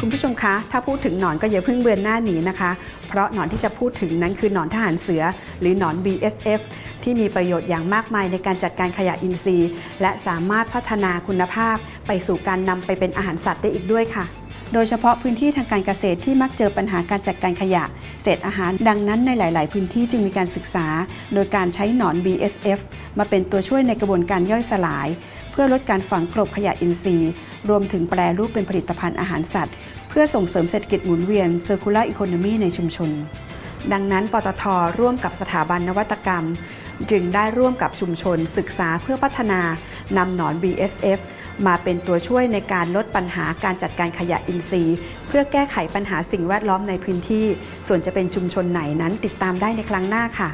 คุณผู้ชมคะ ถ้าพูดถึงหนอนก็อย่าเพิ่งเบือนหน้าหนีนะคะ เพราะหนอนที่จะพูดถึงนั้นคือหนอนทหารเสือ หรือหนอน BSF ที่มีประโยชน์อย่างมากมายในการจัดการขยะอินทรีย์ และสามารถพัฒนาคุณภาพ ไปสู่การนำไปเป็นอาหารสัตว์ได้อีกด้วยค่ะ โดยเฉพาะพื้นที่ทางการเกษตรที่มักเจอปัญหาการจัดการขยะ เศษอาหาร ดังนั้นในหลาย ๆ พื้นที่จึงมีการศึกษา โดยการใช้หนอน BSF มาเป็นตัวช่วยในกระบวนการย่อยสลาย พื่อลดการฝังกลบขยะอินทรีย์ รวมถึงแปรรูปเป็นผลิตภัณฑ์อาหารสัตว์ เพื่อส่งเสริมเศรษฐกิจหมุนเวียน Circular Economy ในชุมชน ดังนั้น ปตทร่วมกับสถาบันนวัตกรรม จึงได้ร่วมกับชุมชน ศึกษาเพื่อพัฒนานำหนอน BSF มาเป็นตัวช่วยในการลดปัญหาการจัดการขยะอินทรีย์ เพื่อแก้ไขปัญหาสิ่งแวดล้อมในพื้นที่ ส่วนจะเป็นชุมชนไหนนั้นติดตามได้ในครั้งหน้าค่ะ